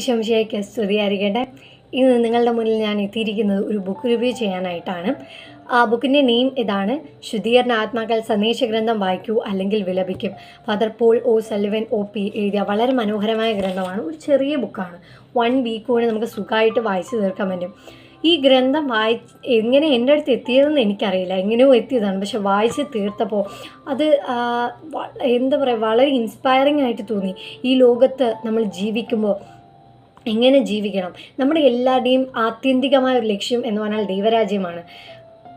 ഈശംശയ്ക്ക് സ്തുതിയായിരിക്കട്ടെ ഇന്ന് നിങ്ങളുടെ മുന്നിൽ ഞാൻ എത്തിയിരിക്കുന്നത് ഒരു ബുക്ക് റിവ്യൂ ചെയ്യാനായിട്ടാണ്. ആ ബുക്കിന്റെ നെയിം ഇതാണ് ശുദ്ധീകരണ ആത്മാക്കൾ സന്ദേശ ഗ്രന്ഥം വായിക്കൂ അല്ലെങ്കിൽ വിലപിക്കും. Father Paul O'Sullivan O P എഴുതിയ വളരെ മനോഹരമായ ഗ്രന്ഥമാണ്. ഒരു ചെറിയ ബുക്കാണ് വൺ വീക്ക് കൊണ്ട് നമുക്ക് സുഖമായിട്ട് വായിച്ചു തീർക്കാൻ പറ്റും. ഈ ഗ്രന്ഥം വായി എങ്ങനെ എന്റെ അടുത്ത് എത്തിയതെന്ന് എനിക്കറിയില്ല. എങ്ങനെയോ എത്തിയതാണ്. പക്ഷെ വായിച്ച് തീർത്തപ്പോൾ അത് എന്താ പറയുക വളരെ ഇൻസ്പയറിംഗ് ആയിട്ട് തോന്നി. ഈ ലോകത്ത് നമ്മൾ ജീവിക്കുമ്പോൾ എങ്ങനെ ജീവിക്കണം? നമ്മുടെ എല്ലാവരുടെയും ആത്യന്തികമായ ഒരു ലക്ഷ്യം എന്ന് പറഞ്ഞാൽ ദൈവരാജ്യമാണ്.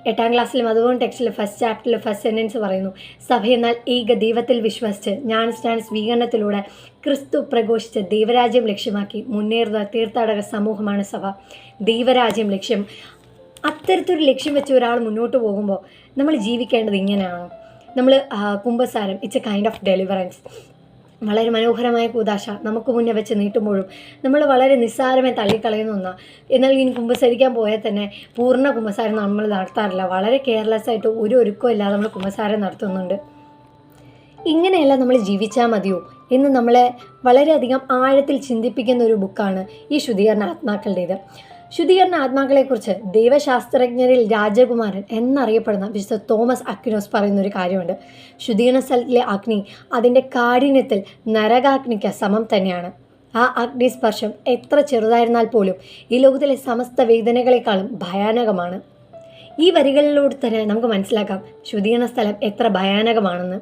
എട്ടാം ക്ലാസ്സിലും അതുപോലെ ടെക്സ്റ്റിൽ ഫസ്റ്റ് ചാപ്റ്ററിൽ ഫസ്റ്റ് സെന്റൻസ് പറയുന്നു സഭ എന്നാൽ ഏക ദൈവത്തിൽ വിശ്വസിച്ച് ഞാൻ സ്റ്റാൻ സ്വീകരണത്തിലൂടെ ക്രിസ്തു പ്രഘോഷിച്ച് ദൈവരാജ്യം ലക്ഷ്യമാക്കി മുന്നേറുന്ന തീർത്ഥാടക സമൂഹമാണ് സഭ. ദൈവരാജ്യം ലക്ഷ്യം. അത്തരത്തിലൊരു ലക്ഷ്യം വെച്ച് ഒരാൾ മുന്നോട്ട് പോകുമ്പോൾ നമ്മൾ ജീവിക്കേണ്ടത് ഇങ്ങനെയാണോ. നമ്മൾ കുംഭസാരം it's a kind of deliverance വളരെ മനോഹരമായ കൂതാശ നമുക്ക് മുന്നേ വെച്ച് നീട്ടുമ്പോഴും നമ്മൾ വളരെ നിസ്സാരമായി തള്ളിക്കളയുന്ന ഒന്നാണ് എന്നാൽ ഇനി കുമ്പസാരിക്കാൻ പോയാൽ തന്നെ പൂർണ കുമ്പസാരം നമ്മൾ നടത്താറില്ല. വളരെ കെയർലെസ് ആയിട്ട് ഒരു ഒരുക്കം ഇല്ലാതെ നമ്മൾ കുമ്പസാരം നടത്തുന്നുണ്ട്. ഇങ്ങനെയല്ല നമ്മൾ ജീവിച്ചാൽ മതിയോ എന്ന് നമ്മളെ വളരെയധികം ആഴത്തിൽ ചിന്തിപ്പിക്കുന്ന ഒരു ബുക്കാണ് ഈ ശുദ്ധീകരണ ആത്മാക്കളുടേത്. ശുദ്ധീകരണ ആത്മാക്കളെക്കുറിച്ച് ദൈവശാസ്ത്രജ്ഞരിൽ രാജകുമാരൻ എന്നറിയപ്പെടുന്ന വിശുദ്ധ തോമസ് അക്വിനോസ് പറയുന്ന ഒരു കാര്യമുണ്ട്. ശുദ്ധീകരണ സ്ഥലത്തിലെ അഗ്നി അതിന്റെ കാഠിന്യത്തിൽ നരകാഗ്നിക്ക് സമം തന്നെയാണ്. ആ അഗ്നി സ്പർശം എത്ര ചെറുതായിരുന്നാൽ പോലും ഈ ലോകത്തിലെ സമസ്ത വേദനകളെക്കാളും ഭയാനകമാണ്. ഈ വരികളിലൂടെ തന്നെ നമുക്ക് മനസ്സിലാക്കാം ശുദ്ധീകരണ സ്ഥലം എത്ര ഭയാനകമാണെന്ന്.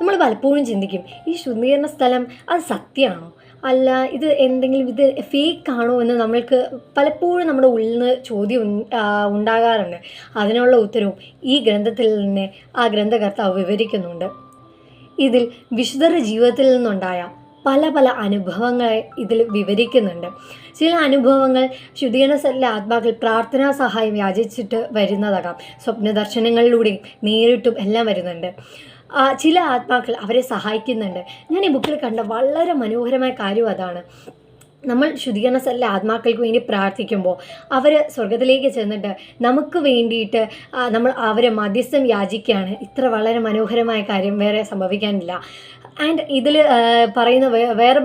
നമ്മൾ പലപ്പോഴും ചിന്തിക്കും ഈ ശുദ്ധീകരണ സ്ഥലം അത് സത്യമാണോ? അല്ല ഇത് എന്തെങ്കിലും ഇത് ഫേക്ക് ആണോ എന്ന് നമ്മൾക്ക് പലപ്പോഴും നമ്മുടെ ഉള്ളിൽ നിന്ന് ചോദ്യം ഉണ്ടാകാറുണ്ട്. അതിനുള്ള ഉത്തരവും ഈ ഗ്രന്ഥത്തിൽ നിന്ന് ആ ഗ്രന്ഥകർത്താവ് വിവരിക്കുന്നുണ്ട്. ഇതിൽ വിശുദ്ധരുടെ ജീവിതത്തിൽ നിന്നുണ്ടായ പല പല അനുഭവങ്ങളെ ഇതിൽ വിവരിക്കുന്നുണ്ട്. ചില അനുഭവങ്ങൾ ശുദ്ധീകരണ സെല്ലിലെ ആത്മാക്കൾ പ്രാർത്ഥനാ സഹായം യാചിച്ചിട്ട് വരുന്നതാകാം. സ്വപ്ന ദർശനങ്ങളിലൂടെയും നേരിട്ടും എല്ലാം വരുന്നുണ്ട്. ചില ആത്മാക്കൾ അവരെ സഹായിക്കുന്നുണ്ട്. ഞാൻ ഈ ബുക്കിൽ കണ്ട വളരെ മനോഹരമായ കാര്യം അതാണ്. നമ്മൾ ശുദ്ധീകരണ സ്ഥലത്തിലെ ആത്മാക്കൾക്ക് വേണ്ടി പ്രാർത്ഥിക്കുമ്പോൾ അവർ സ്വർഗത്തിലേക്ക് ചെന്നിട്ട് നമുക്ക് വേണ്ടിയിട്ട് നമ്മൾ അവരെ മധ്യസ്ഥം യാചിക്കുകയാണ്. ഇത്ര വളരെ മനോഹരമായ കാര്യം വേറെ സംഭവിക്കാനില്ല. ആൻഡ് ഇതിൽ പറയുന്ന വേറെ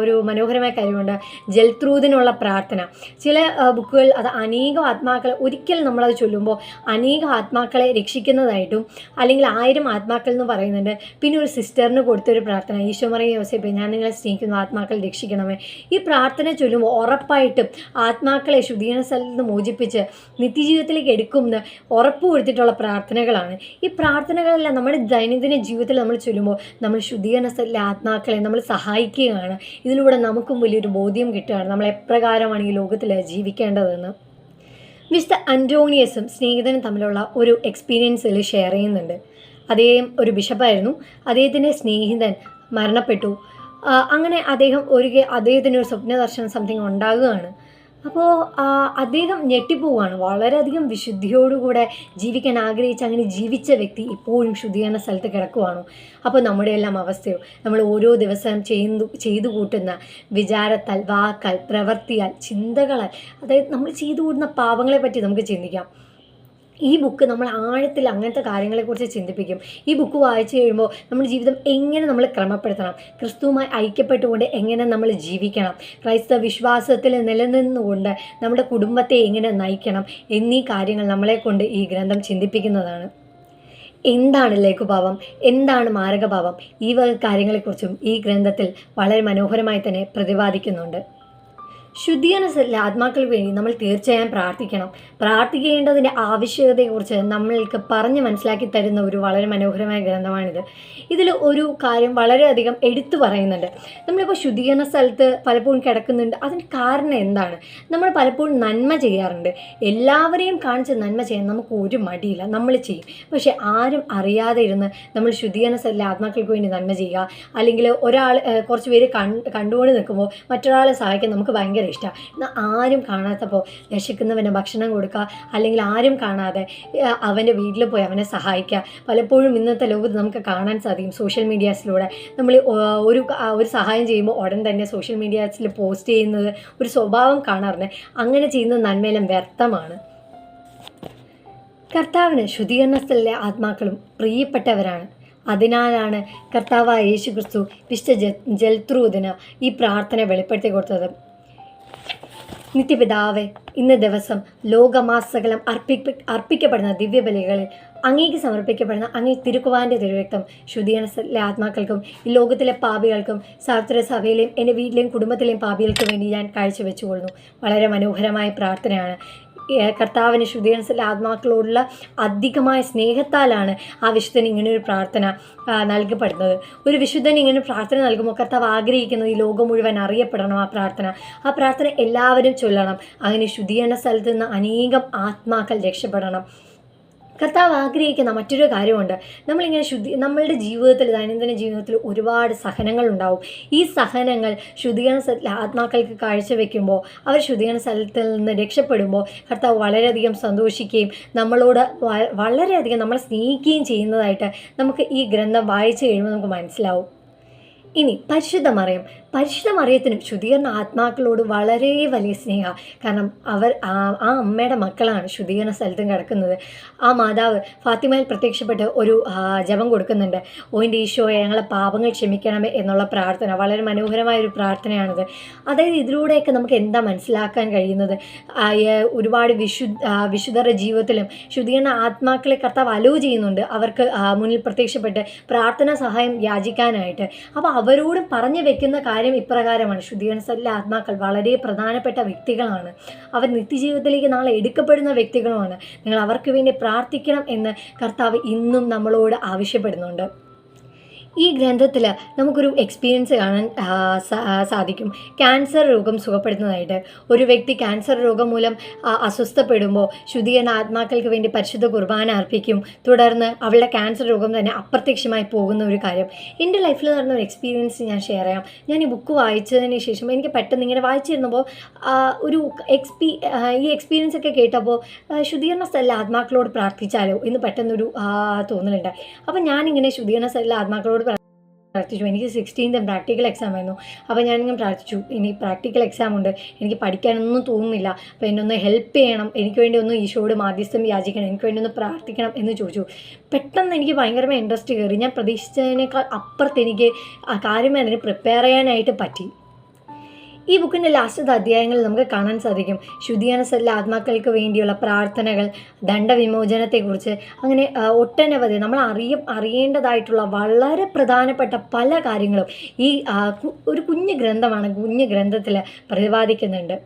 ഒരു മനോഹരമായ കാര്യമുണ്ട്. ജൽത്രൂതിനുള്ള പ്രാർത്ഥന. ചില ബുക്കുകൾ അത് അനേകം ആത്മാക്കളെ ഒരിക്കൽ നമ്മളത് ചൊല്ലുമ്പോൾ അനേകം ആത്മാക്കളെ രക്ഷിക്കുന്നതായിട്ടും അല്ലെങ്കിൽ ആയിരം ആത്മാക്കൾ എന്ന് പറയുന്നുണ്ട്. പിന്നെ ഒരു സിസ്റ്ററിന് കൊടുത്തൊരു പ്രാർത്ഥന ഈശോ പറയും യോസേപ്പേ ഞാൻ നിങ്ങളെ സ്നേഹിക്കുന്നു ആത്മാക്കൾ രക്ഷിക്കണമേ. ഈ പ്രാർത്ഥന ചൊല്ലുമ്പോൾ ഉറപ്പായിട്ടും ആത്മാക്കളെ ശുദ്ധീകരണ സ്ഥലത്ത് നിന്ന് മോചിപ്പിച്ച് നിത്യജീവിതത്തിലേക്ക് എടുക്കുമെന്ന് ഉറപ്പ് കൊടുത്തിട്ടുള്ള പ്രാർത്ഥനകളാണ്. ഈ പ്രാർത്ഥനകളെല്ലാം നമ്മുടെ ദൈനംദിന ജീവിതത്തിൽ നമ്മൾ ചൊല്ലുമ്പോൾ നമ്മൾ ശുദ്ധീകരണ സ്ഥലത്തിലെ ആത്മാക്കളെ നമ്മൾ സഹായിക്കുകയാണ്. ഇതിലൂടെ നമുക്കും വലിയൊരു ബോധ്യം കിട്ടുകയാണ്. നമ്മൾ എപ്രകാരമാണ് ഈ ലോകത്തിൽ ജീവിക്കേണ്ടതെന്ന്. മിസ്റ്റർ അന്റോണിയസും സ്നേഹിതനും തമ്മിലുള്ള ഒരു എക്സ്പീരിയൻസിൽ ഷെയർ ചെയ്യുന്നുണ്ട്. അദ്ദേഹം ഒരു ബിഷപ്പായിരുന്നു അദ്ദേഹത്തിന്റെ സ്നേഹിതൻ മരണപ്പെട്ടു. അങ്ങനെ അദ്ദേഹം ഒരു അദ്ദേഹത്തിന് ഒരു സ്വപ്ന ദർശനം സംതിങ് ഉണ്ടാകുകയാണ്. അപ്പോൾ അദ്ദേഹം ഞെട്ടിപ്പോവാണ് വളരെയധികം വിശുദ്ധിയോടുകൂടെ ജീവിക്കാൻ ആഗ്രഹിച്ച് അങ്ങനെ ജീവിച്ച വ്യക്തി ഇപ്പോഴും ശുദ്ധീകരണ സ്ഥലത്ത് കിടക്കുവാണോ? അപ്പോൾ നമ്മുടെ എല്ലാം അവസ്ഥയോ നമ്മൾ ഓരോ ദിവസവും ചെയ്തു ചെയ്തു കൂട്ടുന്ന വിചാരത്താൽ വാക്കാൽ പ്രവർത്തിയാൽ ചിന്തകളാൽ അതായത് നമ്മൾ ചെയ്തു കൂട്ടുന്ന പാപങ്ങളെ പറ്റി നമുക്ക് ചിന്തിക്കാം. ഈ ബുക്ക് നമ്മൾ ആഴത്തിൽ അങ്ങനത്തെ കാര്യങ്ങളെക്കുറിച്ച് ചിന്തിപ്പിക്കും. ഈ ബുക്ക് വായിച്ചു കഴിയുമ്പോൾ നമ്മുടെ ജീവിതം എങ്ങനെ നമ്മൾ ക്രമപ്പെടുത്തണം? ക്രിസ്തുവുമായി ഐക്യപ്പെട്ടുകൊണ്ട് എങ്ങനെ നമ്മൾ ജീവിക്കണം? ക്രൈസ്തവ വിശ്വാസത്തിൽ നിലനിന്നുകൊണ്ട് നമ്മുടെ കുടുംബത്തെ എങ്ങനെ നയിക്കണം? എന്നീ കാര്യങ്ങൾ നമ്മളെക്കൊണ്ട് ഈ ഗ്രന്ഥം ചിന്തിപ്പിക്കുന്നതാണ്. എന്താണ് ലഘുഭാവം എന്താണ് മാരകഭാവം ഈ വക കാര്യങ്ങളെക്കുറിച്ചും ഈ ഗ്രന്ഥത്തിൽ വളരെ മനോഹരമായി തന്നെ പ്രതിപാദിക്കുന്നുണ്ട്. ശുദ്ധീകരണ സ്ഥലത്തിലെ ആത്മാക്കൾക്ക് വേണ്ടി നമ്മൾ തീർച്ചയായും പ്രാർത്ഥിക്കണം. പ്രാർത്ഥിക്കേണ്ടതിന്റെ ആവശ്യകതയെക്കുറിച്ച് നമ്മൾക്ക് പറഞ്ഞ് മനസ്സിലാക്കി തരുന്ന ഒരു വളരെ മനോഹരമായ ഗ്രന്ഥമാണിത്. ഇതിൽ ഒരു കാര്യം വളരെയധികം എടുത്തു പറയുന്നുണ്ട്. നമ്മളിപ്പോൾ ശുദ്ധീകരണ സ്ഥലത്ത് പലപ്പോഴും കിടക്കുന്നുണ്ട്. അതിന് കാരണം എന്താണ്? നമ്മൾ പലപ്പോഴും നന്മ ചെയ്യാറുണ്ട്. എല്ലാവരെയും കാണിച്ച് നന്മ ചെയ്യാൻ നമുക്ക് ഒരു മടിയില്ല. നമ്മൾ ചെയ്യും. പക്ഷേ ആരും അറിയാതെ ഇരുന്ന് നമ്മൾ ശുദ്ധീകരണ സ്ഥലത്തിലെ ആത്മാക്കൾക്ക് വേണ്ടി നന്മ ചെയ്യുക. അല്ലെങ്കിൽ ഒരാൾ കുറച്ച് പേര് കണ്ട് കണ്ടുകൊണ്ട് നിൽക്കുമ്പോൾ മറ്റൊരാളെ സഹായിക്കാൻ നമുക്ക് ഭയങ്കര ഇഷ്ടമാണ് എന്നാൽ ആരും കാണാത്തപ്പോൾ രക്ഷിക്കുന്നവന് ഭക്ഷണം കൊടുക്കുക അല്ലെങ്കിൽ ആരും കാണാതെ അവന്റെ വീട്ടിൽ പോയി അവനെ സഹായിക്കുക പലപ്പോഴും ഇന്നത്തെ ലോകത്ത് നമുക്ക് കാണാൻ സാധിക്കും സോഷ്യൽ മീഡിയാസിലൂടെ. നമ്മൾ ഒരു ഒരു സഹായം ചെയ്യുമ്പോൾ ഉടൻ തന്നെ സോഷ്യൽ മീഡിയാസിൽ പോസ്റ്റ് ചെയ്യുന്നത് ഒരു സ്വഭാവം കാണാറുണ്ട്. അങ്ങനെ ചെയ്യുന്ന നന്മയിലും വ്യർത്ഥമാണ്. കർത്താവിന് ശുദ്ധീകരണ സ്ഥലിലെ ആത്മാക്കളും പ്രിയപ്പെട്ടവരാണ്. അതിനാലാണ് കർത്താവായ യേശു ക്രിസ്തു വിശുദ്ധ ജൽത്രൂതിന് ഈ പ്രാർത്ഥന വെളിപ്പെടുത്തി കൊടുത്തത്. നിത്യപിതാവെ ഇന്ന് ദിവസം ലോകമാസകലം അർപ്പിക്ക അർപ്പിക്കപ്പെടുന്ന ദിവ്യബലികളിൽ അങ്ങേക്ക് സമർപ്പിക്കപ്പെടുന്ന അങ്ങേ തിരുക്കുവാന്റെ തിരുവ്യക്തം ശുദ്ധീകരണത്തിലെ ആത്മാക്കൾക്കും ഈ ലോകത്തിലെ പാപികൾക്കും സാർത്ര സഭയിലെയും എന്റെ വീട്ടിലെയും കുടുംബത്തിലെയും പാപികൾക്ക് വേണ്ടി ഞാൻ കാഴ്ചവെച്ചുകൊള്ളുന്നു. വളരെ മനോഹരമായ പ്രാർത്ഥനയാണ്. കർത്താവിന് ശുദ്ധീകരണ ആത്മാക്കളോടുള്ള അധികമായ സ്നേഹത്താലാണ് ആ വിശുദ്ധൻ ഇങ്ങനെ ഒരു പ്രാർത്ഥന നൽകപ്പെടുന്നത്. ഒരു വിശുദ്ധൻ ഇങ്ങനെ പ്രാർത്ഥന നൽകുമ്പോൾ കർത്താവ് ആഗ്രഹിക്കുന്നത് ഈ ലോകം മുഴുവൻ അറിയപ്പെടണം ആ പ്രാർത്ഥന. ആ പ്രാർത്ഥന എല്ലാവരും ചൊല്ലണം. അങ്ങനെ ശുദ്ധീകരണ സ്ഥലത്ത് നിന്ന് അനേകം ആത്മാക്കൾ രക്ഷപ്പെടണം. കർത്താവ് ആഗ്രഹിക്കുന്ന മറ്റൊരു കാര്യമുണ്ട്. നമ്മളിങ്ങനെ ശുദ്ധി നമ്മളുടെ ജീവിതത്തിൽ ദൈനംദിന ജീവിതത്തിൽ ഒരുപാട് സഹനങ്ങൾ ഉണ്ടാവും. ഈ സഹനങ്ങൾ ശുദ്ധീകരണ സ്ഥലത്തിൽ ആത്മാക്കൾക്ക് കാഴ്ചവെക്കുമ്പോൾ അവർ ശുദ്ധീകരണ സ്ഥലത്തിൽ നിന്ന് രക്ഷപ്പെടുമ്പോൾ കർത്താവ് വളരെയധികം സന്തോഷിക്കുകയും നമ്മളോട് വളരെയധികം നമ്മളെ സ്നേഹിക്കുകയും ചെയ്യുന്നതായിട്ട് നമുക്ക് ഈ ഗ്രന്ഥം വായിച്ചു കഴിയുമ്പോൾ നമുക്ക് മനസ്സിലാവും. ഇനി പരിശുദ്ധ മറിയം പരിശുദ്ധ മറിയത്തിനും ശുദ്ധീകരണ ആത്മാക്കളോട് വളരെ വലിയ സ്നേഹമാണ് കാരണം അവർ ആ അമ്മയുടെ മക്കളാണ് ശുദ്ധീകരണ സ്ഥലത്തും കിടക്കുന്നത്. ആ മാതാവ് ഫാത്തിമയിൽ പ്രത്യക്ഷപ്പെട്ട് ഒരു ജപം കൊടുക്കുന്നുണ്ട്. ഓയിന്റെ ഈശോയെ ഞങ്ങളെ പാപങ്ങൾ ക്ഷമിക്കണമേ എന്നുള്ള പ്രാർത്ഥന വളരെ മനോഹരമായ ഒരു പ്രാർത്ഥനയാണിത്. അതായത് ഇതിലൂടെയൊക്കെ നമുക്ക് എന്താ മനസ്സിലാക്കാൻ കഴിയുന്നത്? ഒരുപാട് ആ, വിശുദ്ധരുടെ ജീവിതത്തിലും ശുദ്ധീകരണ ആത്മാക്കളെ കർത്താവ് അലോ ചെയ്യുന്നുണ്ട്. അവർക്ക് മുന്നിൽ പ്രത്യക്ഷപ്പെട്ട് പ്രാർത്ഥനാ സഹായം യാചിക്കാനായിട്ട്. അപ്പോൾ അവരോട് പറഞ്ഞു വെക്കുന്ന കാര്യം ഇപ്രകാരമാണ്. ശുദ്ധീകരണ സ്ഥലിലെ ആത്മാക്കൾ വളരെ പ്രധാനപ്പെട്ട വ്യക്തികളാണ്. അവർ നിത്യജീവിതത്തിലേക്ക് നാളെ എടുക്കപ്പെടുന്ന വ്യക്തികളുമാണ്. നിങ്ങൾ അവർക്ക് വേണ്ടി പ്രാർത്ഥിക്കണം എന്ന് കർത്താവ് ഇന്നും നമ്മളോട് ആവശ്യപ്പെടുന്നുണ്ട്. ഈ ഗ്രന്ഥത്തിൽ നമുക്കൊരു എക്സ്പീരിയൻസ് കാണാൻ സാധിക്കും. ക്യാൻസർ രോഗം സുഖപ്പെടുന്നതായിട്ട് ഒരു വ്യക്തി ക്യാൻസർ രോഗം മൂലം അസ്വസ്ഥപ്പെടുമ്പോൾ ശുദ്ധീകരണ ആത്മാക്കൾക്ക് വേണ്ടി പരിശുദ്ധ കുർബാന അർപ്പിക്കും. തുടർന്ന് അവളുടെ ക്യാൻസർ രോഗം തന്നെ അപ്രത്യക്ഷമായി പോകുന്ന ഒരു കാര്യം. എന്റെ ലൈഫിൽ നടന്ന ഒരു എക്സ്പീരിയൻസ് ഞാൻ ഷെയർ ചെയ്യാം. ഞാൻ ഈ ബുക്ക് വായിച്ചതിന് ശേഷം എനിക്ക് പെട്ടെന്ന് ഇങ്ങനെ വായിച്ചിരുന്നപ്പോൾ ഒരു എക്സ്പീ ഈ എക്സ്പീരിയൻസ് ഒക്കെ കേട്ടപ്പോൾ ശുദ്ധീകരണ സ്ഥല ആത്മാക്കളോട് പ്രാർത്ഥിച്ചാലോ എന്ന് പെട്ടെന്നൊരു തോന്നലുണ്ട് അപ്പോൾ ഞാനിങ്ങനെ ശുദ്ധീകരണ സ്ഥല ആത്മാക്കളോട് പ്രാർത്ഥിച്ചു. എനിക്ക് സിക്സ്റ്റീൻത്ത് പ്രാക്ടിക്കൽ എക്സാം ആയിരുന്നു. അപ്പോൾ ഞാനിങ്ങനെ പ്രാർത്ഥിച്ചു. ഇനി പ്രാക്ടിക്കൽ എക്സാം ഉണ്ട്. എനിക്ക് പഠിക്കാനൊന്നും തോന്നുന്നില്ല. അപ്പോൾ എന്നെ ഒന്ന് ഹെൽപ്പ് ചെയ്യണം. എനിക്ക് വേണ്ടി ഒന്ന് ഈശോയോട് മാധ്യസ്ഥം യാചിക്കണം. എനിക്ക് വേണ്ടി ഒന്ന് പ്രാർത്ഥിക്കണം എന്ന് ചോദിച്ചു. പെട്ടെന്ന് എനിക്ക് ഭയങ്കരമായി ഇൻട്രസ്റ്റ് കയറി. ഞാൻ പ്രതീക്ഷിച്ചതിനേക്കാൾ അപ്പുറത്ത് എനിക്ക് ആ കാര്യമായി അതിന് പ്രിപ്പയർ ചെയ്യാനായിട്ട് പറ്റി. ഈ ബുക്കിന്റെ ലാസ്റ്റത്തെ അധ്യായങ്ങളിൽ നമുക്ക് കാണാൻ സാധിക്കും. ശുദ്ധിയാനസല്ല ആത്മാക്കൾക്ക് വേണ്ടിയുള്ള പ്രാർത്ഥനകൾ ദണ്ഡവിമോചനത്തെക്കുറിച്ച് അങ്ങനെ ഒട്ടനവധി നമ്മൾ അറിയ അറിയേണ്ടതായിട്ടുള്ള വളരെ പ്രധാനപ്പെട്ട പല കാര്യങ്ങളും ഈ ഒരു കുഞ്ഞു ഗ്രന്ഥമാണ് കുഞ്ഞു ഗ്രന്ഥത്തിൽ പ്രതിപാദിക്കുന്നുണ്ട്.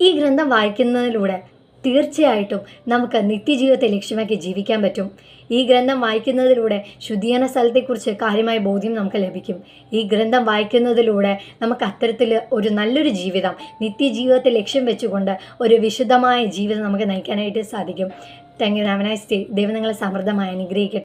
ഈ ഗ്രന്ഥം വായിക്കുന്നതിലൂടെ തീർച്ചയായിട്ടും നമുക്ക് നിത്യജീവിതത്തെ ലക്ഷ്യമാക്കി ജീവിക്കാൻ പറ്റും. ഈ ഗ്രന്ഥം വായിക്കുന്നതിലൂടെ ശുദ്ധീകരണ സ്ഥലത്തെക്കുറിച്ച് കാര്യമായ ബോധ്യം നമുക്ക് ലഭിക്കും. ഈ ഗ്രന്ഥം വായിക്കുന്നതിലൂടെ നമുക്ക് അത്തരത്തിൽ ഒരു നല്ലൊരു ജീവിതം നിത്യജീവിതത്തെ ലക്ഷ്യം വെച്ചുകൊണ്ട് ഒരു വിശുദ്ധമായ ജീവിതം നമുക്ക് നയിക്കാനായിട്ട് സാധിക്കും. താങ്ക് യു ഹാവ് നൈസ് ദൈവം നിങ്ങളെ സമൃദ്ധമായി അനുഗ്രഹിക്കട്ടെ.